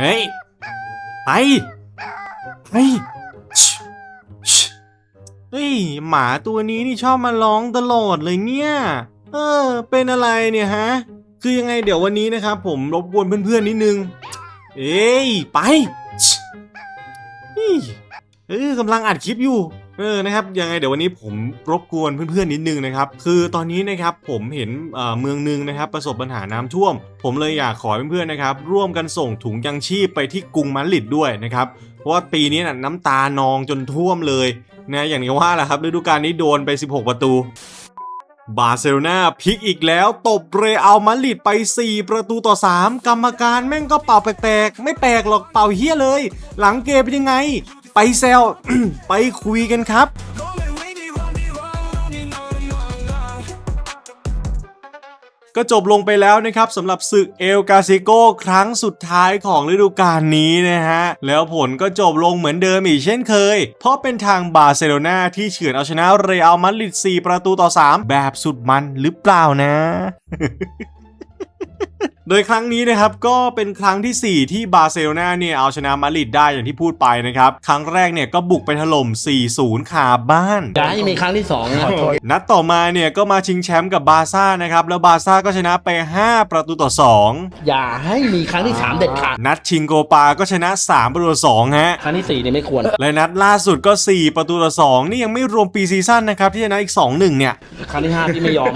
เฮ้ย ไปไปชิชิเฮ้ย หมาตัวนี้นี่ชอบมาร้องตลอดเลยเนี่ย เออ เป็นอะไรเนี่ยฮะ คือยังไงเดี๋ยววันนี้นะครับ ผมรบกวนเพื่อนๆนิดนึง เอ้ย ไปชินี่เออกำลังอัดคลิปอยู่ เออนะครับยังไงเดี๋ยววันนี้ผมรบกวนเพื่อนๆนิดนึงนะครับคือตอนนี้นะครับผมเห็นเมืองหนึงนะครับประสบปัญหาน้ำท่วม ผมเลยอยากขอเพื่อนๆนะครับร่วมกันส่งถุงยังชีพไปที่กรุงมาดริดด้วยนะครับเพราะว่าปีนี้น่ะน้ำตานองจนท่วมเลยนะอย่างที่ว่าแหละครับฤดูกาลนี้โดนไป 16 ประตูบาร์เซโลนาพลิกอีกแล้ว ตบเรอัลมาดริดไป 4 ประตูต่อ 3 กรรมการแม่งก็เป่าแปลกๆ ไม่แปลกหรอกเป่าเฮี้ยเลย หลังเกมเป็นยังไง ไปแซว ไปคุยกันครับ ก็จบลงไปแล้วนะครับสำหรับศึกเอลกาซิโกครั้งสุดท้ายของฤดูกาลนี้นะฮะ แล้วผลก็จบลงเหมือนเดิมอีกเช่นเคย เพราะเป็นทางบาร์เซโลนาที่เฉือนเอาชนะเรอัลมาดริด4ประตูต่อ 3 แบบสุดมันหรือเปล่านะ โดยครั้งนี้นะครับก็เป็นครั้งทีสี่ 4 ที่บาร์เซโลนาเนี่ยเอาชนะมาดริดได้อย่างที่พูดไปนะครับ ครั้งแรกเนี่ยก็บุกไปถล่ม 4-0ขาบ้านอย่าให้มีครั้งที่สองนะนัดต่อมาเนี่ยก็มาชิงแชมป์กับบาร์ซ่านะครับ แล้วบาร์ซ่าก็ชนะไป 5 ประตูต่ออย่าให้มีครั้งที่สามเด็ดขาด2นัดชิงโกปาก็ชนะ 3 ประตูต่อ2ฮะครั้งที่สี่เนี่ยไม่ควร และนัดล่าสุดก็ 4 ประตูต่อ2นี่ยังไม่รวมปีซีซั่นนะครับที่ชนะอีก 2-1 เนี่ยครั้งที่ห้าที่ไม่ยอม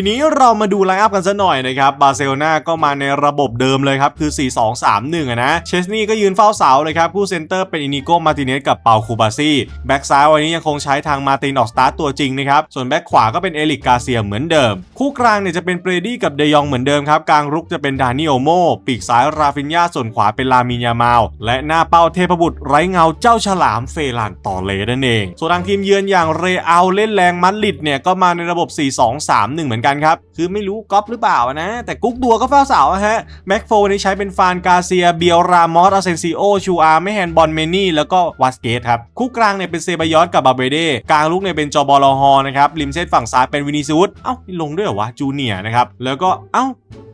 ทีนี้เรามาดูไลน์อัพกันซะหน่อยนะครับบาร์เซโลนาก็มาในระบบเดิมเลยครับ คือ 4-2-3-1นะเชสนี่ก็ยืนเฝ้าเสาเลยครับผู้เซนเตอร์เป็นอินิโกมาติเนสกับเปาคูบาซี่แบ็กซ้ายวันนี้ยังคงใช้ทางมาตินออกสตาร์ตตัวจริงนะครับส่วนแบ็กขวาก็เป็นเอลิกกาเซียเหมือนเดิม คู่กลางเนี่ยจะเป็นเบรดี้กับเดยองเหมือนเดิมครับกลางรุกจะเป็นดานิโอโมปีกซ้ายราฟินยาส่วนขวาเป็นลามินยามาลและหน้าเป้าเทพบุตรไร้เงาเจ้าฉลามเฟรานต่อเลนั่นเอง ส่วนทางทีมเยือนอย่างเรอัลเล่นแรงมัดลิดเนี่ยก็มาในระบบ 4-2-3-1 เหมือนกันครับ คือไม่รู้ก๊อปหรือเปล่านะ แต่กุ๊กดัวก็เฝ้าเสาฮะแม็กโฟนี่ใช้เป็นฟานกาเซียเบียรามอสอาเซนซิโอชูอาร์ไม่แฮนบอลเมนี่แล้วก็วัสเกตครับคู่กลางเนี่ยเป็นเซบายอสกับบาเบเดกลางลูกเนี่ยเป็นจอบอลฮอนะครับริมเส้นฝั่งซ้ายเป็นวินิซูสเอ้าลงด้วยเหรอวะจูเนียนะครับแล้วก็เอ้า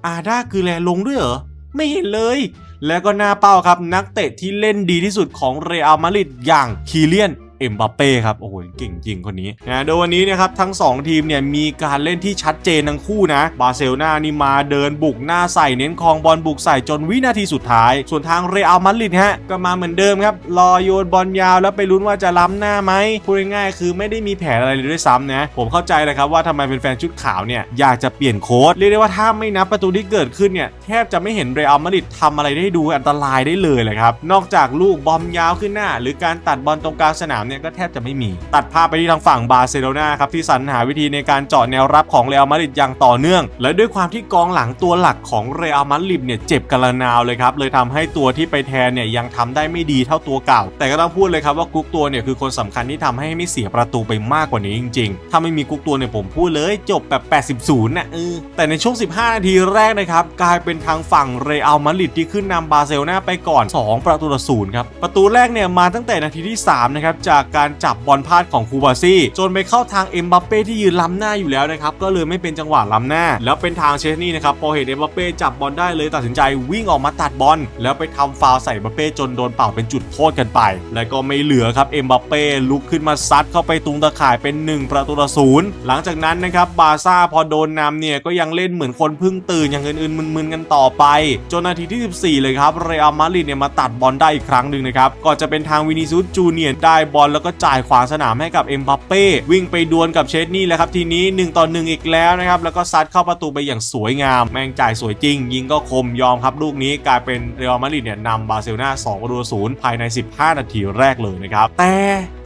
อาด้าคือแลลงด้วยเหรอไม่เห็นเลยแล้วก็หน้าเป้าครับนักเตะที่เล่นดีที่สุดของเรอัลมาดริดอย่างคีเลียน เอ็มบัปเป้ครับ โอ้โห เก่งจริงคนนี้นะโดยวันนี้นะครับ ทั้ง 2 ทีมเนี่ย มีการเล่นที่ชัดเจนทั้งคู่นะ บาร์เซโลนานี่มาเดินบุกหน้าใส่เน้นคองบอลบุกใส่จนวินาทีสุดท้าย ส่วนทางเรอัลมาดริดฮะ ก็มาเหมือนเดิมครับ รอโยนบอลยาวแล้วไปลุ้นว่าจะล้ำหน้าไหมพูดง่ายๆคือไม่ได้มีแผนอะไรเลยด้วยซ้ำนะ ผมเข้าใจเลยครับว่าทำไมเป็นแฟนชุดขาวเนี่ยอยากจะเปลี่ยนโค้ดเรียกได้ว่าถ้าไม่นับประตูที่เกิดขึ้นเนี่ยแทบจะไม่เห็นเรอัลมาดริดทำอะไรได้ดูอันตรายได้เลยเลยครับนอกจากลูกบอมยาวขึ้นหน้า หรือการตัดบอลตรงกลางสนามเนี่ยก็แทบจะไม่มี ตัดภาพไปที่ทางฝั่งบาร์เซโลนาครับที่สรรหาวิธีในการเจาะแนวรับของเรอัลมาดริดอย่างต่อเนื่อง และด้วยความที่กองหลังตัวหลักของเรอัลมาดริดเนี่ยเจ็บกันละนาวเลยครับเลยทำให้ตัวที่ไปแทนเนี่ยยังทำได้ไม่ดีเท่าตัวเก่า แต่ก็ต้องพูดเลยครับว่ากุ๊กตัวเนี่ยคือคนสำคัญที่ทำให้ไม่เสียประตูไปมากกว่านี้จริงๆ ถ้าไม่มีกุ๊กตัวเนี่ยผมพูดเลยจบแบบ 80ศูนย์นะเออแต่ในช่วง 15 นาทีแรกนะครับกลายเป็นทางฝั่งเรอัลมาดริดที่ขึ้นนำบาร์เซโลนาไปก่อน 2 ประตูต่อศูนย์ครับประตูแรกเนี่ยมาตั้งแต่นาทีที่3นะครับจากากการจับบอลพลาดของคูบาซี่ จนไปเข้าทางเอ็มบัปเป้ที่ยืนล้ำหน้าอยู่แล้วนะครับ ก็เลยไม่เป็นจังหวะล้ำหน้า แล้วเป็นทางเชสนี่นะครับ พอเห็นเอ็มบัปเป้จับบอลได้เลยตัดสินใจวิ่งออกมาตัดบอล แล้วไปทำฟาวใส่เอ็มบัปเป้จนโดนเป่าเป็นจุดโทษกันไป แล้วก็ไม่เหลือครับเอ็มบัปเป้ลุกขึ้นมาซัดเข้าไปตุงตะข่ายเป็น 1 ประตูต่อศูนย์หลังจากนั้นนะครับบาซ่าพอโดนนำเนี่ยก็ยังเล่นเหมือนคนเพิ่งตื่นอย่างอื่นๆมึนๆกันต่อไปจนนาทีที่ 14 เลยครับเรอัลมาดริดเนี่ยมาตัดบอลได้อีกครั้งหนึ่งนะครับก่อนจะเป็นทางวินิซูสจูเนียร์ได้บอลแล้วก็จ่ายขวางสนามให้กับเอ็มบัปเป้วิ่งไปดวลกับเชสนี่แล้วครับทีนี้1ต่อ1อีกแล้วนะครับแล้วก็ซัดเข้าประตูไปอย่างสวยงาม แม่งจ่ายสวยจริง ยิงก็คมยอมครับลูกนี้กลายเป็นเรอัลมาดริดเนี่ยนำบาร์เซโลนา2ประตูศูนย์ภายใน 15 นาทีแรกเลยนะครับแต่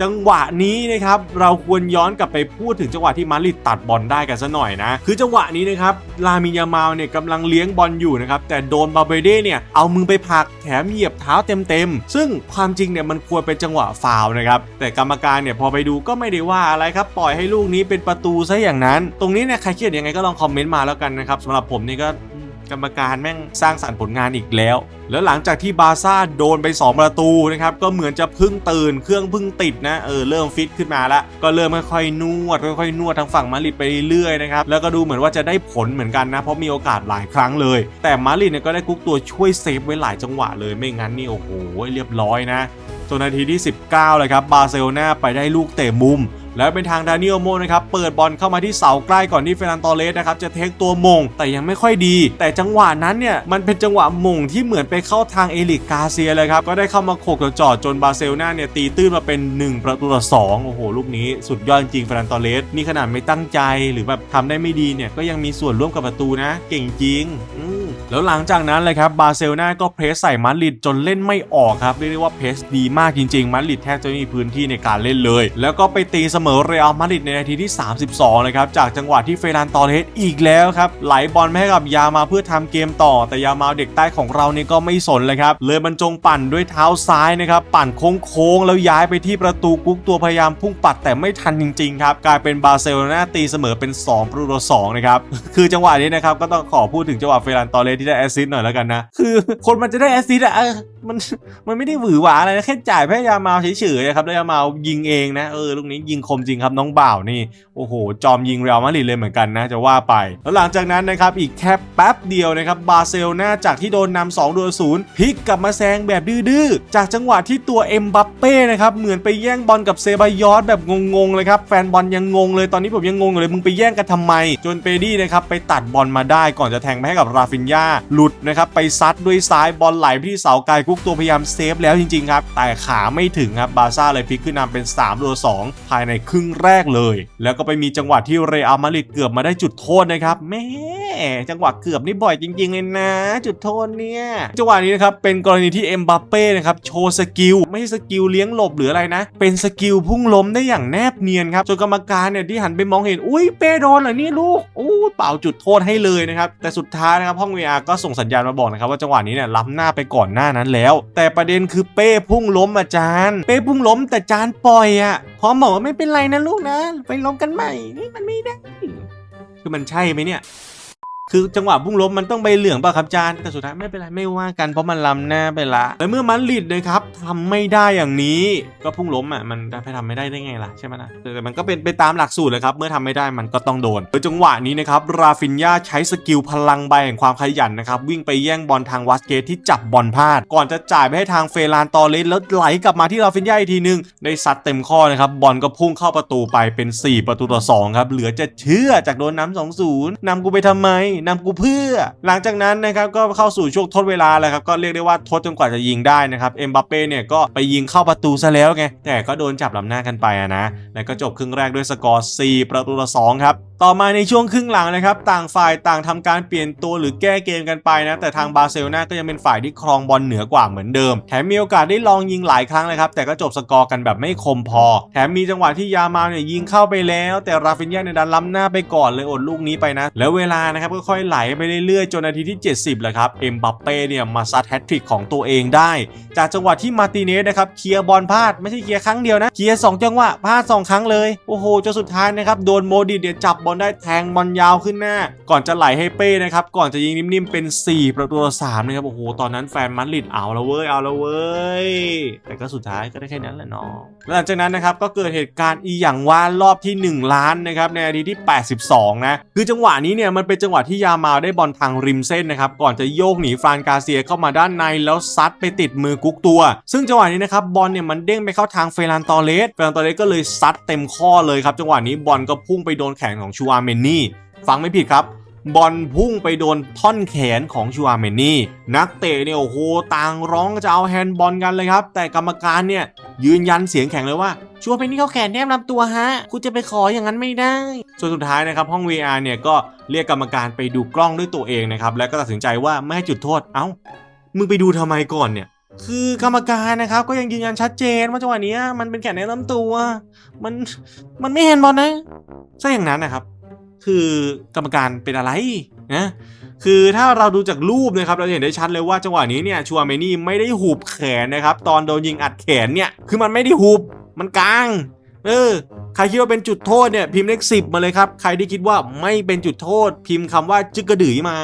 จังหวะนี้นะครับเราควรย้อนกลับไปพูดถึงจังหวะที่มาดริดตัดบอลได้กันซะหน่อยนะคือจังหวะนี้นะครับลามิยามาลเนี่ยกำลังเลี้ยงบอลอยู่นะครับแต่โดนบาเบเด้เนี่ยเอามือไปผลักแถมเหยียบเท้าเต็มๆซึ่งความจริงเนี่ยมันควรเป็นจังหวะฟาวนะครับแต่กรรมการเนี่ยพอไปดูก็ไม่ได้ว่าอะไรครับ ปล่อยให้ลูกนี้เป็นประตูซะอย่างนั้น ตรงนี้เนี่ยใครคิดยังไงก็ลองคอมเมนต์มาแล้วกันนะครับสำหรับผมนี่ก็กรรมการแม่งสร้างสรรค์ผลงานอีกแล้ว แล้วหลังจากที่บาซ่าโดนไป 2 ประตูนะครับ ก็เหมือนจะพึ่งตื่น เครื่องพึ่งติดนะ เออ เริ่มฟิตขึ้นมาแล้ว ก็เริ่มค่อยๆนวด ค่อยๆนวดทางฝั่งมาริดไปเรื่อยๆนะครับ แล้วก็ดูเหมือนว่าจะได้ผลเหมือนกันนะ เพราะมีโอกาสหลายครั้งเลย แต่มาริดเนี่ยก็ได้กุ๊กตัวช่วยเซฟไว้หลายจังหวะเลย ไม่งั้นนี่โอ้โห เรียบร้อยนะ จนนาทีที่ 19เลยครับบาร์เซโลนาไปได้ลูกเตะมุม แล้วเป็นทางดานิเอลโมนะครับเปิดบอลเข้ามาที่เสาใกล้ก่อนที่เฟรนันตอเลสนะครับจะเทคตัวมง แต่ยังไม่ค่อยดี แต่จังหวะนั้นเนี่ยมันเป็นจังหวะมงที่เหมือนไปเข้าทางเอลิกกาเซียเลยครับก็ได้เข้ามาโขกจอดจนบาร์เซโลนาเนี่ยตีตื้นมาเป็น 1 ประตูต่อสองโอ้โหลูกนี้สุดยอดจริงเฟรนันตอเลสนี่ขนาดไม่ตั้งใจหรือแบบทำได้ไม่ดีเนี่ยก็ยังมีส่วนร่วมกับประตูนะ เก่งจริงอื แล้วหลังจากนั้นเลยครับบาร์เซโลนาก็เพรสใส่มาดริดจนเล่นไม่ออกครับเรียกได้ว่าเพรสดีมากจริงๆมาดริดแทบจะไม่มีพื้นที่ในการเล่นเลย แล้วก็ไปตีเสมอเรอัลมาดริดในนาทีที่ 32นะครับจากจังหวะที่เฟรนันตอเลสอีกแล้วครับไหลบอลมาให้กับยามาเพื่อทำเกมต่อ แต่ยามาเด็กใต้ของเราเนี่ยก็ไม่สนเลยครับเลยบรรจงปั่นด้วยเท้าซ้ายนะครับปั่นโค้งๆแล้วย้ายไปที่ประตูกุ๊กตัวพยายามพุ่งปัดแต่ไม่ทันจริงๆครับกลายเป็นบาร์เซโลนาตีเสมอเป็น2ประตูต่อสองนะครับคือจังหวะนี้นะครับก็ต้องขอพูดถึงจังหวะเฟรนันตอเลสที่ได้แอสซิสหน่อยแล้วกันนะ คือคนมันจะได้แอสซิสอะมันมันไม่ได้หวือหวาอะไรนะแค่จ่ายให้ยามาเฉยๆนะครับแล้วยามายิงเองนะเออลูกนี้ยิงคมจริงครับน้องบ่าวนี่โอ้โห จอมยิงเรอัลมาดริดเลยเหมือนกันนะจะว่าไป แล้วหลังจากนั้นนะครับอีกแค่แป๊บเดียวนะครับบาเซลนาจากที่โดนนำ2โดยศูนย์พลิกกลับมาแซงแบบดื้อๆจากจังหวะที่ตัวเอ็มบัปเป้นะครับเหมือนไปแย่งบอลกับเซบายอสแบบงงๆเลยครับแฟนบอลยังงงเลยตอนนี้ผมยังงงอยู่เลยมึงไปแย่งกันทำไม จนเปดี้นะครับไปตัดบอลมาได้ก่อนจะแทงไปให้กับราฟินยาหลุดนะครับไปซัดด้วยซ้ายบอลไหลไปที่เสาไกลกุ๊กตัวพยายามเซฟแล้วจริงๆครับแต่ขาไม่ถึงครับบาซ่าเลยพลิกขึ้นนำเป็น3ตัว2ภายในครึ่งแรกเลย แล้วก็ไปมีจังหวะที่เรอัลมาดริดเกือบมาได้จุดโทษนะครับแม่จังหวะเกือบนี่บ่อยจริงๆเลยนะ จุดโทษเนี่ยจังหวะนี้นะครับเป็นกรณีที่เอ็มบัปเป้นะครับโชว์สกิลไม่ใช่สกิลเลี้ยงหลบหรืออะไรนะ เป็นสกิลพุ่งล้มได้อย่างแนบเนียนครับจนกรรมการเนี่ยที่หันไปมองเห็นอุ้ยเป้โดนเหรอนี่ลูกอู้เป่าจุดโทษให้เลยนะครับแต่สุดท้ายนะครับห้อง VR ก็ส่งสัญญาณมาบอกนะครับว่าจังหวะนี้เนี่ยล้ำหน้าไปก่อนหน้านั้นแล้ว แต่ประเด็นคือเป้พุ่งล้มอาจารย์ เป้พุ่งล้มแต่จานปล่อยอะพร้อมบอกว่าไม่เป็นไรนะลูกนะ ไปล้มกันใหม่นี่มันไม่ได้ คือมันใช่ไหมเนี่ย คือจังหวะพุ่งล้มมันต้องใบเหลืองป่ะครับจานแต่สุดท้ายไม่เป็นไรไม่ว่ากันเพราะมันล้ำหน้าไปละและเมื่อมันลิดนะครับทำไม่ได้อย่างนี้ก็พุ่งล้มอะมันไปทำไม่ได้ได้ไงล่ะใช่ไหมล่ะแต่มันก็เป็นไปตามหลักสูตรเลยครับเมื่อทำไม่ได้มันก็ต้องโดนโดยจังหวะนี้นะครับราฟินยาใช้สกิลพลังใบแห่งความขยันนะครับวิ่งไปแย่งบอลทางวัสเกตที่จับบอลพลาด ก่อนจะจ่ายไปให้ทางเฟรานตอเลสแล้วไหลกลับมาที่ราฟินยาอีกทีนึงได้ซัดเต็มข้อนะครับบอลก็พุ่งเข้าประตูไปเป็น 4 ประตูต่อ2ครับเหลือจะเชื่อจากโดนน้ำสองศูนย์นำกูไปทำไมนำกูเพื่อ หลังจากนั้นนะครับก็เข้าสู่ช่วงทดเวลาแล้วครับก็เรียกได้ว่าทดจนกว่าจะยิงได้นะครับเอ็มบัปเป้เนี่ยก็ไปยิงเข้าประตูซะแล้วไงแต่ก็โดนจับลำหน้ากันไปนะแล้วก็จบครึ่งแรกด้วยสกอร์ 4 ประตูต่อ2ครับต่อมาในช่วงครึ่งหลังนะครับ ต่างฝ่ายต่างทำการเปลี่ยนตัวหรือแก้เกมกันไปนะ แต่ทางบาร์เซโลนาก็ยังเป็นฝ่ายที่ครองบอลเหนือกว่าเหมือนเดิม แถมมีโอกาสได้ลองยิงหลายครั้งนะครับ แต่ก็จบสกอร์กันแบบไม่คมพอ แถมมีจังหวะที่ยามาเนี่ยยิงเข้าไปแล้ว แต่ราฟินยาเนี่ยดันล้ำหน้าไปก่อนเลยอดลูกนี้ไปนะ แล้วเวลานะครับก็คอยไหลไปเรื่อยๆ จนนาทีที่ 70แหละครับเอ็มบัปเป้เนี่ยมาซัดแฮตทริกของตัวเองได้ จากจังหวะที่มาร์ติเนสนะครับเคลียร์บอลพลาดไม่ใช่เคลียร์ครั้งเดียวนะเคลียร์สองจังหวะพลาดสองครั้งเลยโอ้โหจนสุดท้ายนะครับโดนโมดิเนี่ยจับบอลได้แทงบอลยาวขึ้นหน้า ก่อนจะไหลให้เป้นะครับก่อนจะยิงนิ่มๆเป็น 4 ประตูต่อสามนะครับโอ้โหตอนนั้นแฟนมาดริดเอาล้วเว้ยเอาล้วเว้ยแต่ก็สุดท้ายก็ได้แค่นั้นแหละเนาะแล้วหลังจากนั้นนะครับก็เกิดเหตุการณ์อีหยังว่ารอบที่ 1 ล้านนะครับในนาทีที่ 82 นะคือจังหวะนี้เนี่ยมันเป็นจังหวะที่ยามาได้บอลทางริมเส้นนะครับ ก่อนจะโยกหนีฟรานกาเซียเข้ามาด้านในแล้วซัดไปติดมือกุ๊กตัว ซึ่งจังหวะนี้นะครับบอลเนี่ยมันเด้งไปเข้าทางเฟรนตอเลสเฟรนตอเลสก็เลยซัดเต็มข้อเลยครับจังหวะนี้บอลก็พุ่งไปโดนแขนของชูอาเมนนี่ฟังไม่ผิดครับ บอลพุ่งไปโดนท่อนแขนของชูอาเมนี่นักเตะเนี่ยโอ้โหต่างร้องจะเอาแฮนด์บอลกันเลยครับ แต่กรรมการเนี่ยยืนยันเสียงแข็งเลยว่าชัวร์เป็นนี่เขาแขนแนบลำตัวฮะ คุณจะไปขออย่างนั้นไม่ได้ ส่วนสุดท้ายนะครับ ห้อง VR เนี่ยก็เรียกกรรมการไปดูกล้องด้วยตัวเองนะครับ แล้วก็ตัดสินใจว่าไม่ให้จุดโทษ เอ้า มึงไปดูทำไมก่อนเนี่ย คือกรรมการนะครับ ก็ยังยืนยันชัดเจนว่าจังหวะนี้มันเป็นแขนแนบลำตัว มัน มันไม่เห็นบอลนะซะอย่างนั้นนะครับ คือกรรมการเป็นอะไรนะคือถ้าเราดูจากรูปนะครับเราจะเห็นได้ชัดเลยว่าจังหวะนี้เนี่ยชัวเมนี่ไม่ได้หูบแขนนะครับ ตอนโดนยิงอัดแขนเนี่ยคือมันไม่ได้หูบมันกลาง เออใครคิดว่าเป็นจุดโทษเนี่ยพิมพ์เลขสิบมาเลยครับ ใครที่คิดว่าไม่เป็นจุดโทษ พิมพ์คำว่าจึกกระดือยมา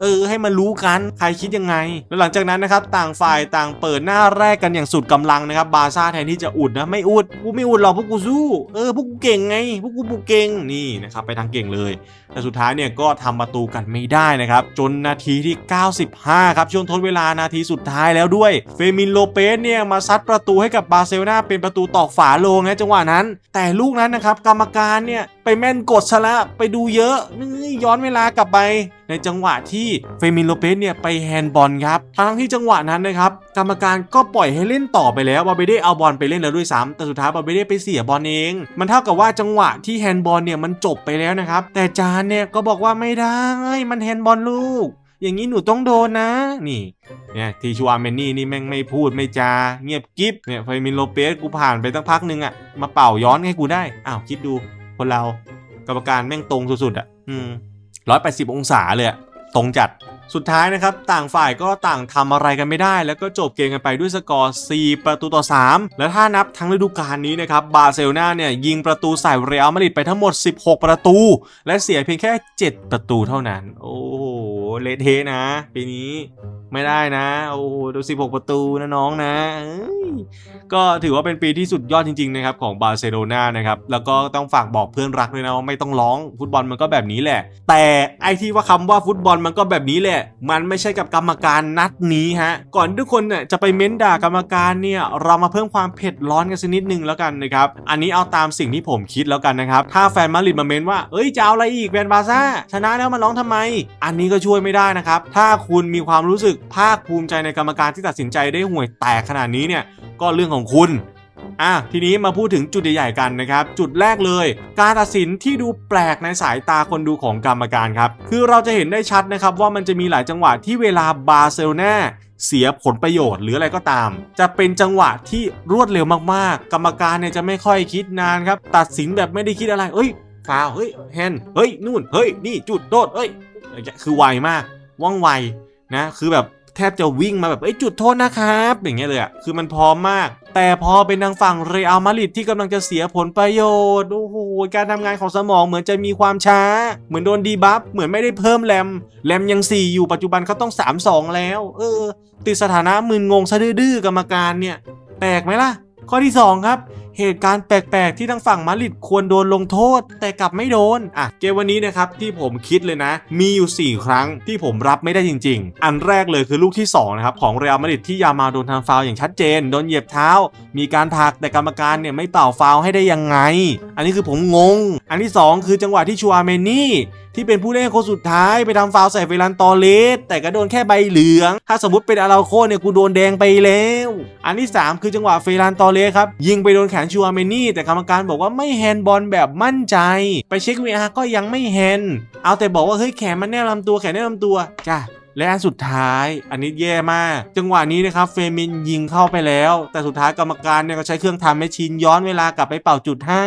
เออให้มันรู้กันใครคิดยังไง แล้วหลังจากนั้นนะครับต่างฝ่ายต่างเปิดหน้าแรกกันอย่างสุดกำลังนะครับบาซ่าแทนที่จะอุดนะไม่อุดกูไม่อุดหรอกพวกกูสู้เออพวกกูเก่งไงพวกกูบุกเก่งนี่นะครับไปทางเก่งเลย แต่สุดท้ายเนี่ยก็ทำประตูกันไม่ได้นะครับจนนาทีที่ 95 ครับช่วงทดเวลานาทีสุดท้ายแล้วด้วยเฟมินโลเปสเนี่ยมาซัดประตูให้กับบาร์เซโลนาเป็นประตูตอกฝาโลงนะจังหวะนั้น แต่ลูกนั้นนะครับกรรมการเนี่ยไปแม่นกดซะละไปดูเยอะย้อนเวลากลับไป ในจังหวะที่เฟมินโลเปสเนี่ยไปแฮนด์บอลครับทั้งที่จังหวะนั้นนะครับกรรมการก็ปล่อยให้เล่นต่อไปแล้วบาเบเด้เอาบอลไปเล่นแล้วด้วยซ้ำแต่สุดท้ายบาเบเด้ไปเสียบอลเอง มันเท่ากับว่าจังหวะที่แฮนด์บอลเนี่ยมันจบไปแล้วนะครับแต่จานเนี่ยก็บอกว่าไม่ได้มันแฮนด์บอลลูกอย่างนี้หนูต้องโดนนะ นี่เนี่ยทีชูอาร์เมนนี่นี่แม่งไม่พูดไม่จา เงียบกิ๊บเนี่ยเฟมินโลเปสกูผ่านไปตั้งพักหนึงอะมาเป่าย้อนให้กูได้อ้าวคิดดู คนเรากรรมการแม่งตรงสุดๆอะ อืมร้อยแปดสิบองศาเลยอะตรงจัดสุดท้ายนะครับ ต่างฝ่ายก็ต่างทำอะไรกันไม่ได้ แล้วก็จบเกมกันไปด้วยสกอร์ 4 ประตูต่อ 3 และถ้านับทั้งฤดูกาลนี้นะครับ บาร์เซโลนาเนี่ย ยิงประตูใส่เรอัลมาดริดไปทั้งหมด 16 ประตู และเสียเพียงแค่ 7 ประตูเท่านั้น โอ้โห เลเทนะ ปีนี้ไม่ได้นะ โอ้โหดู16ประตูนะน้องนะก็ถือว่าเป็นปีที่สุดยอดจริงๆนะครับของบาร์เซโลนานะครับ แล้วก็ต้องฝากบอกเพื่อนรักด้วยนะว่าไม่ต้องร้องฟุตบอลมันก็แบบนี้แหละ แต่ไอที่ว่าคำว่าฟุตบอลมันก็แบบนี้แหละ มันไม่ใช่กับกรรมการนัดนี้ฮะ ก่อนทุกคนเนี่ยจะไปเม้นด่ากรรมการเนี่ยเรามาเพิ่มความเผ็ดร้อนกันสักนิดนึงแล้วกันนะครับ อันนี้เอาตามสิ่งที่ผมคิดแล้วกันนะครับ ถ้าแฟนมาริดมาเม้นว่า เอ้ยจะเอาอะไรอีกแฟนบาซ่าชนะแล้วมาร้องทำไม อันนี้ก็ช่วยไม่ได้นะครับ ถ้าคุณมีความรู้สึกภาคภูมิใจในกรรมการที่ตัดสินใจได้ห่วยแตกขนาดนี้เนี่ยก็เรื่องของคุณอะทีนี้มาพูดถึงจุดใหญ่ๆกันนะครับ จุดแรกเลย การตัดสินที่ดูแปลกในสายตาคนดูของกรรมการครับ คือเราจะเห็นได้ชัดนะครับว่ามันจะมีหลายจังหวะที่เวลาบาร์เซโลนาเสียผลประโยชน์หรืออะไรก็ตาม จะเป็นจังหวะที่รวดเร็วมากๆ กรรมการเนี่ยจะไม่ค่อยคิดนานครับ ตัดสินแบบไม่ได้คิดอะไรเอ้ยฟาวเฮ้ยแฮนเฮ้ยนู่นเฮ้ยนี่จุดโทษเฮ้ยคือไวมากว่องไวนะคือแบบ แทบจะวิ่งมาแบบเอ้จุดโทษนะครับ อย่างเงี้ยเลยอะคือมันพร้อมมากแต่พอเป็นทางฝั่งเรอัลมาดริดที่กำลังจะเสียผลประโยชน์ โอ้โห การทำงานของสมองเหมือนจะมีความช้า เหมือนโดนดีบัฟ เหมือนไม่ได้เพิ่มแรม แรมยัง 4 อยู่ปัจจุบันเขาต้อง 3 2 แล้ว เออ ติดสถานะมึนงงซะดื้อกรรมการเนี่ย แปลกไหมล่ะ ข้อที่ 2 ครับ เหตุการณ์แปลกๆ ที่ทางฝั่งมาริดควรโดนลงโทษ แต่กลับไม่โดนอะเกมวันนี้นะครับที่ผมคิดเลยนะ มีอยู่ 4 ครั้งที่ผมรับไม่ได้จริง ๆ อันแรกเลยคือลูกที่2นะครับของเรอัลมาดริดที่ยามาโดนทำฟาวอย่างชัดเจน โดนเหยียบเท้า มีการผลักแต่กรรมการเนี่ยไม่เป่าฟาวให้ได้ยังไง อันนี้คือผมงง อันที่ 2 คือจังหวะที่ชัวเมนี่ที่เป็นผู้เล่นคนสุดท้ายไปทำฟาวใส่เฟรันตอเลสแต่ก็โดนแค่ใบเหลือง ถ้าสมมติเป็นอาราโคเนี่ยกูโดนแดงไปแล้ว อันที่ 3 คือจังหวะเฟรันตอเลสครับยิงไปโดนแขนชัวเมนี่ แต่กรรมการบอกว่าไม่แฮนด์บอลแบบมั่นใจ ไปเช็ควีอาร์ก็ยังไม่แฮนด์เอาแต่บอกว่าเฮ้ยแขนมันแนบลำตัวแขนแนบลำตัวจ้าและอันสุดท้าย อันนี้แย่มาก จังหวะนี้นะครับเฟมินยิงเข้าไปแล้ว แต่สุดท้ายกรรมการเนี่ยก็ใช้เครื่องทำแมชชีนย้อนเวลากลับไปเป่าจุดให้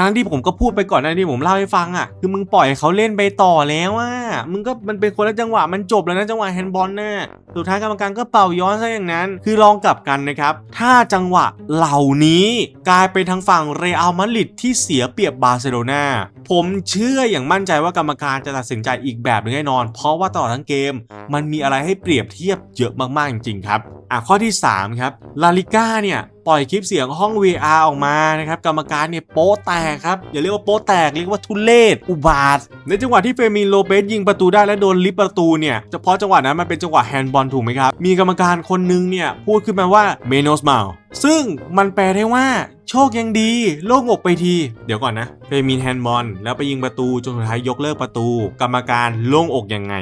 ทั้งที่ผมก็พูดไปก่อนหน้านี้ผมเล่าให้ฟังอะคือมึงปล่อยเขาเล่นไปต่อแล้วอะมึงก็มันเป็นคนละจังหวะมันจบแล้วนะจังหวะแฮนด์บอลน่ะสุดท้ายกรรมการก็เป่าย้อนซะอย่างนั้น คือลองกลับกันนะครับ ถ้าจังหวะเหล่านี้กลายเป็นทางฝั่งเรอัลมาดริดที่เสียเปรียบบาร์เซโลนาผมเชื่ออย่างมั่นใจว่ากรรมการจะตัดสินใจอีกแบบหนึงแน่นอน เพราะว่าตลอดทั้งเกม มันมีอะไรให้เปรียบเทียบเยอะมากๆจริงๆครับอะข้อที่3ครับลาลิก้าเนี่ย ปล่อยคลิปเสียงห้อง VR ออกมานะครับกรรมการเนี่ยโป๊ะแตกครับอย่าเรียกว่าโป๊ะแตกเรียกว่าทุเลศอุบาท ในจังหวะที่เฟมินโลเปสยิงประตูได้และโดนลิฟประตูเนี่ยเฉพาะจังหวะนั้นมันเป็นจังหวะแฮนด์บอลถูกไหมครับ มีกรรมการคนนึงเนี่ยพูดขึ้นมาว่าเมโนสมาลซึ่งมันแปลได้ว่าโชคยังดี โล่งอกไปที เดี๋ยวก่อนนะเฟมินแฮนด์บอลแล้วไปยิงประตูจนสุดท้ายยกเลิกประตู กรรมการโล่งอกยังไง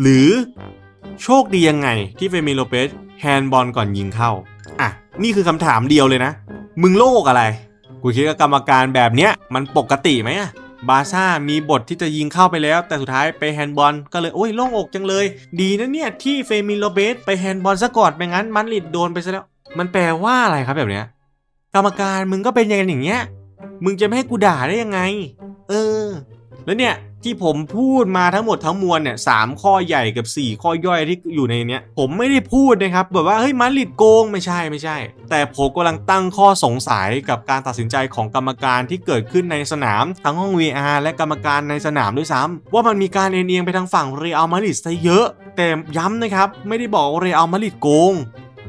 หรือโชคดียังไงที่เฟมิโลเปสแฮนด์บอลก่อนยิงเข้าอะ นี่คือคำถามเดียวเลยนะ มึงโลกอะไร กูคิดว่ากรรมการแบบเนี้ยมันปกติไหมอะบาซ่ามีบทที่จะยิงเข้าไปแล้ว แต่สุดท้ายไปแฮนด์บอลก็เลย โอ้ยโล่งอกจังเลย ดีนะเนี่ย ที่เฟมิโลเบสไปแฮนด์บอลซะก่อนไม่งั้นมันลิดโดนไปซะแล้ว มันแปลว่าอะไรครับแบบเนี้ยกรรมการมึงก็เป็นอย่างอย่างเงี้ย มึงจะไม่ให้กูด่าได้ยังไง เออ แล้วเนี่ย ที่ผมพูดมาทั้งหมดทั้งมวลเนี่ยสามข้อใหญ่กับ 4 ข้อย่อยที่อยู่ในเนี้ยผมไม่ได้พูดนะครับแบบว่าเฮ้ยมาริดโกงไม่ใช่ไม่ใช่ แต่ผมกำลังตั้งข้อสงสัยกับการตัดสินใจของกรรมการที่เกิดขึ้นในสนามทั้งห้อง VR และกรรมการในสนามด้วยซ้ำว่ามันมีการเอียงไปทางฝั่งเรอัลมาดริดซะเยอะ แต่ย้ำนะครับไม่ได้บอกเรอัลมาดริดโกง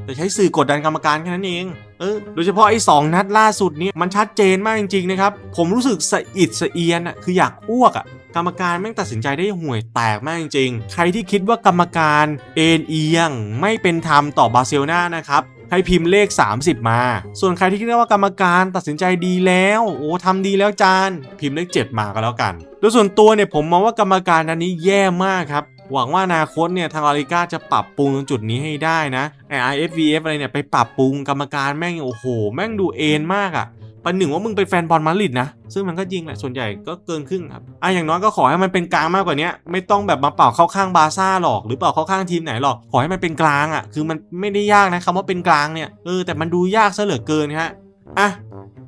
แต่ใช้สื่อกดดันกรรมการแค่นั้นเองเออโดยเฉพาะไอ้สองนัดล่าสุดนี่ยมันชัดเจนมากจริงๆนะครับผมรู้สึกสะอิดสะเอียนอะคืออยากอ้วกอะ กรรมการแม่งตัดสินใจได้ห่วยแตกมากจริงๆ ใครที่คิดว่ากรรมการเอ็นเอียงไม่เป็นธรรมต่อบาร์เซโลนานะครับให้พิมพ์เลข 30 มา ส่วนใครที่คิดว่ากรรมการตัดสินใจดีแล้ว โอ้ทำดีแล้วจาน พิมพ์เลข 7 มาก็แล้วกัน โดยส่วนตัวเนี่ยผมมองว่ากรรมการอันนี้แย่มากครับ หวังว่าอนาคตเนี่ยทางลาลิก้าจะปรับปรุงตรงจุดนี้ให้ได้นะไอ IFVF อะไรเนี่ยไปปรับปรุงกรรมการแม่งโอ้โห แม่งดูเอ็นมากอะ ประหนึ่งว่ามึงเป็นแฟนบอลมาดริดนะ ซึ่งมันก็จริงแหละ ส่วนใหญ่ก็เกินครึ่งครับอะอย่างน้อยก็ขอให้มันเป็นกลางมากกว่านี้ไม่ต้องแบบมาเป่าเข้าข้างบาซ่าหรอก หรือเป่าเข้าข้างทีมไหนหรอก ขอให้มันเป็นกลางอะ คือมันไม่ได้ยากนะคำว่าเป็นกลางเนี่ย เออแต่มันดูยากซะเหลือเกินฮะ อะ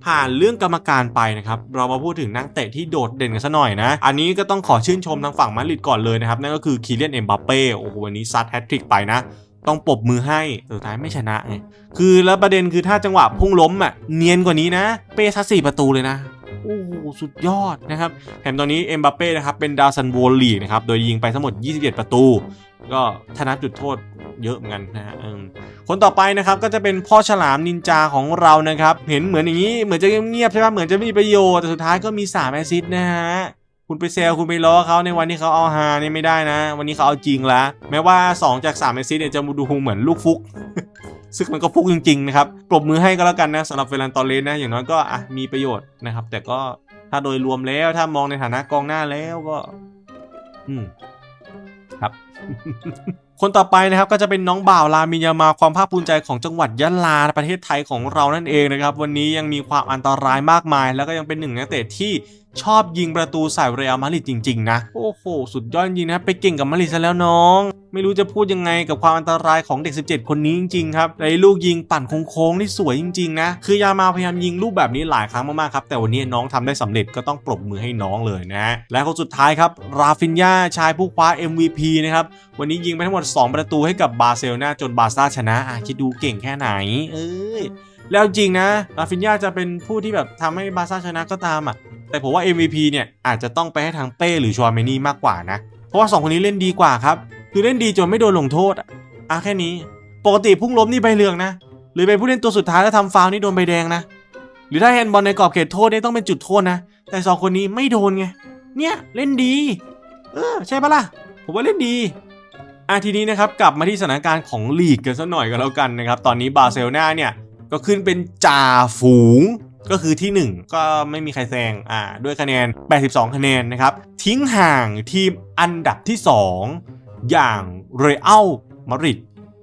ผ่านเรื่องกรรมการไปนะครับ เรามาพูดถึงนักเตะที่โดดเด่นกันซะหน่อยนะ อันนี้ก็ต้องขอชื่นชมทางฝั่งมาดริดก่อนเลยนะครับ นั่นก็คือคีเลียนเอ็มบัปเป้ โอ้โหวันนี้ซัดแฮตทริกไปนะ ต้องปรบมือให้แต่สุดท้ายไม่ชนะไงคือแล้วประเด็นคือถ้าจังหวะพุ่งล้มอะเนียนกว่านี้นะ เป้ซัดสี่ประตูเลยนะโอ้โหสุดยอดนะครับแถมตอนนี้เอ็มบัปเป้นะครับเป็นดาวซันโวลีกนะครับโดยยิงไปทั้งหมด21ประตู ก็ถ้านับจุดโทษเยอะเหมือนกันนะฮะอืมคนต่อไปนะครับก็จะเป็นพ่อฉลามนินจาของเรานะครับ เห็นเหมือนอย่างนี้เหมือนจะเงียบๆใช่ไหมเหมือนจะไม่มีประโยชน์แต่สุดท้ายก็มี3แอสซิสต์นะฮะ คุณไปเซลคุณไปล้อเขาในวันที่เขาเอาฮานี่ไม่ได้นะ วันนี้เขาเอาจริงละแม้ว่า 2 จาก3แอซิสต์เนี่ยจะดูเหมือนลูกฟุกซึ่งมันก็ฟุกจริงๆนะครับปรบมือให้ก็แล้วกันนะสำหรับเฟรันตอเลสนะอย่างน้อยก็อะมีประโยชน์นะครับ แต่ก็ถ้าโดยรวมแล้วถ้ามองในฐานะกองหน้าแล้วก็ อืมครับ คนต่อไปนะครับก็จะเป็นน้องบ่าวลามินยามาความภาคภูมิใจของจังหวัดยะลาประเทศไทยของเรานั่นเองนะครับ วันนี้ยังมีความอันตรายมากมาย แล้วก็ยังเป็นหนึ่งนักเตะที่ ชอบยิงประตูใส่เรอัลมาดริดจริง ๆ นะ โอ้โห สุดยอดจริงนะ ไปเก่งกับมาดริดซะแล้วน้อง ไม่รู้จะพูดยังไงกับความอันตรายของเด็ก 17 คนนี้จริง ๆ ครับไอ้ลูกยิงปั่นโค้งๆนี่สวยจริง ๆ นะ คือยามาพยายามยิงลูกแบบนี้หลายครั้งมาก ๆ ครับ แต่วันนี้น้องทำได้สำเร็จก็ต้องปรบมือให้น้องเลยนะ และคนสุดท้ายครับ ราฟินยาชายผู้คว้า MVP นะครับ วันนี้ยิงไปทั้งหมด 2 ประตูให้กับบาร์เซโลนาจนบาร์ซ่าชนะอะคิดดูเก่งแค่ไหน เอ้ย แล้วจริงนะราฟินยาจะเป็นผู้ที่แบบทำให้บาซ่าชนะก็ตามอะ แต่ผมว่า MVP เนี่ยอาจจะต้องไปให้ทางเป้หรือชัวเมนี่มากกว่านะ เพราะว่า 2 คนนี้เล่นดีกว่าครับ คือเล่นดีจนไม่โดนลงโทษอะแค่นี้ ปกติพุ่งล้มนี่ใบเหลืองนะ หรือเป็นผู้เล่นตัวสุดท้ายแล้วทำฟาวล์นี่โดนใบแดงนะ หรือถ้าแฮนด์บอลในกรอบเขตโทษนี่ต้องเป็นจุดโทษนะ แต่สองคนนี้ไม่โดนไง เนี่ยเล่นดี เออใช่ปะล่ะ ผมว่าเล่นดีอะทีนี้นะครับกลับมาที่สถานการณ์ของลีกกันสักหน่อยก็แล้วกันนะครับตอนนี้บาร์เซโลนาเนี่ย ก็ขึ้นเป็นจ่าฝูงก็คือที่ 1 ก็ไม่มีใครแซงอ่าด้วยคะแนน 82 คะแนนนะครับ ทิ้งห่างทีมอันดับที่ 2 อย่างเรอัลมาดริด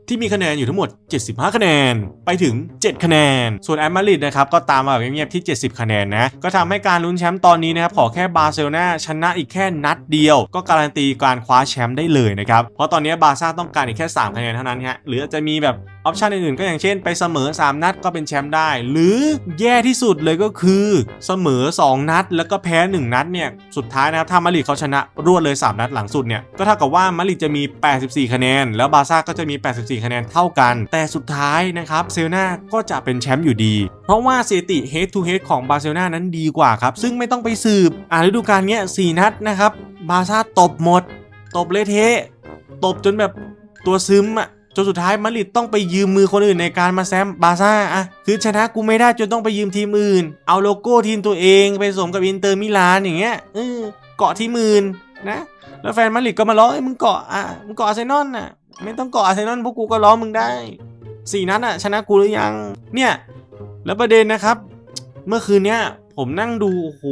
ที่มีคะแนนอยู่ทั้งหมด 75 คะแนน ไปถึง 7 คะแนน ส่วนแอตมาดริดนะครับ ก็ตามมาแบบเงียบๆที่ 70 คะแนนนะ ก็ทำให้การลุ้นแชมป์ตอนนี้นะครับ ขอแค่บาร์เซโลนาชนะอีกแค่นัดเดียว ก็การันตีการคว้าแชมป์ได้เลยนะครับ เพราะตอนนี้บาร์ซ่าต้องการอีกแค่ 3 คะแนนเท่านั้นฮะหรือจะมีแบบ ออปชันอื่นๆก็อย่างเช่นไปเสมอ 3 นัดก็เป็นแชมป์ได้ หรือแย่ที่สุดเลยก็คือเสมอ 2 นัด แล้วก็แพ้ 1 นัดเนี่ยสุดท้ายนะครับถ้ามาริดเขาชนะรวดเลย 3 นัดหลังสุดเนี่ยก็เท่ากับว่ามาริดจะมี 84 คะแนน แล้วบาร์ซ่าก็จะมี 84 คะแนนเท่ากัน แต่สุดท้ายนะครับเซลนาก็จะเป็นแชมป์อยู่ดี เพราะว่าสถิติ head to head ของบาร์เซโลนานั้นดีกว่าครับซึ่งไม่ต้องไปสืบอ่าฤดูกาลเนี้ย4นัดนะครับบาร์ซ่าตบหมด ตบเลเทะตบจนแบบตัวซึมอะ จนสุดท้ายมาดริดต้องไปยืมมือคนอื่นในการมาแซมบาร์ซ่าอะคือชนะกูไม่ได้จนต้องไปยืมทีมอื่น เอาโลโก้ทีมตัวเองไปสวมกับอินเตอร์มิลานอย่างเงี้ยเออเกาะทีมอื่นนะแล้วแฟนมาดริดก็มาล้อเอ้มึงเกาะอะมึงเกาะอาร์เซนอลน่ะไม่ต้องเกาะอาร์เซนอลพวกกูก็ล้อมึงได้สี่นัดอะชนะกูหรือยังเนี่ยแล้วประเด็นนะครับ เมื่อคืนเนี้ย ผมนั่งดู โอ้โห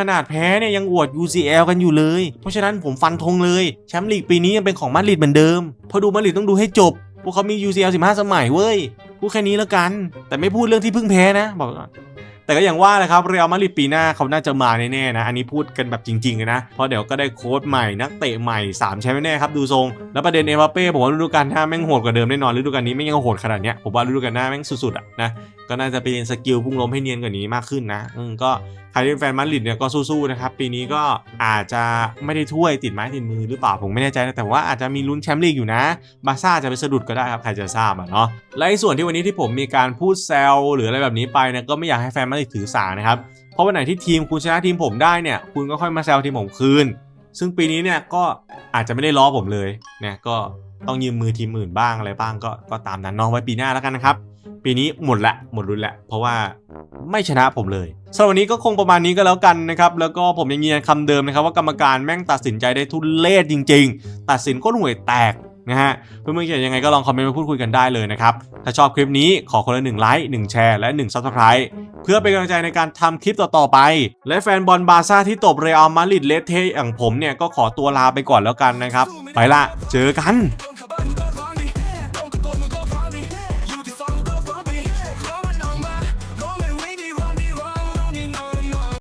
ขนาดแพ้เนี่ยยังอวด UCL กันอยู่เลย เพราะฉะนั้นผมฟันธงเลยแชมป์ลีกปีนี้ยังเป็นของมาดริดเหมือนเดิม พอดูมาดริดต้องดูให้จบ พวกเขามี UCL 15 สมัยเว้ย พูดแค่นี้แล้วกัน แต่ไม่พูดเรื่องที่เพิ่งแพ้นะ บอก แต่ก็อย่างว่าแหละครับเรอัลมาดริดปีหน้าเขาน่าจะมาแน่ๆนะอันนี้พูดกันแบบจริงๆเลยนะเพราะเดี๋ยวก็ได้โค้ชใหม่นักเตะใหม่3แชมป์แน่ครับดูทรงแล้วประเด็นเอ็มบัปเป้ผมว่าฤดูกาลหน้าแม่งโหดกว่าเดิมแน่นอนฤดูกาลนี้ไม่ยังโหดขนาดเนี้ยผมว่าฤดูกาลหน้าแม่งสุดๆอะนะก็น่าจะเป็นสกิลพุ่งล้มให้เนียนกว่านี้มากขึ้นนะอืมก็ ใครที่เป็นแฟนมาดริดเนี่ยก็สู้ๆนะครับปีนี้ก็อาจจะไม่ได้ถ้วยติดไม้ติดมือหรือเปล่าผมไม่แน่ใจนะแต่ว่าอาจจะมีลุ้นแชมป์ลีกอยู่นะบาร์ซ่าจะไปสะดุดก็ได้ครับใครจะทราบอะเนาะและส่วนที่วันนี้ที่ผมมีการพูดแซวหรืออะไรแบบนี้ไปเนี่ยก็ไม่อยากให้แฟนมาดริดถือสานะครับเพราะวันไหนที่ทีมคุณชนะทีมผมได้เนี่ยคุณก็ค่อยมาแซวทีมผมคืน ซึ่งปีนี้เนี่ยก็อาจจะไม่ได้ล้อผมเลยเนี่ยก็ต้องยืมมือทีมอื่นบ้างอะไรบ้างก็ก็ตามนั้นเน้องไว้ปีหน้าแล้วกันนะครับ ปีนี้หมดละหมดรุ่นละเพราะว่าไม่ชนะผมเลยสำหรับวันนี้ก็คงประมาณนี้ก็แล้วกันนะครับ แล้วก็ผมยังยืนยันคำเดิมนะครับ ว่ากรรมการแม่งตัดสินใจได้ทุเรศจริง ๆ ตัดสินก้นห่วยแตกนะฮะเพื่อนๆคิดยังไงก็ลองคอมเมนต์มาพูดคุยกันได้เลยนะครับ ถ้าชอบคลิปนี้ขอคนละหนึ่งไลค์หนึ่งแชร์และหนึ่งซับสไครต์เพื่อเป็นกำลังใจในการทำคลิปต่อๆไป และแฟนบอลบาร์ซ่าที่ตบเรอัลมาดริดเลสเทอย่างผมเนี่ยก็ขอตัวลาไปก่อนแล้วกันนะครับ ไปละเจอกัน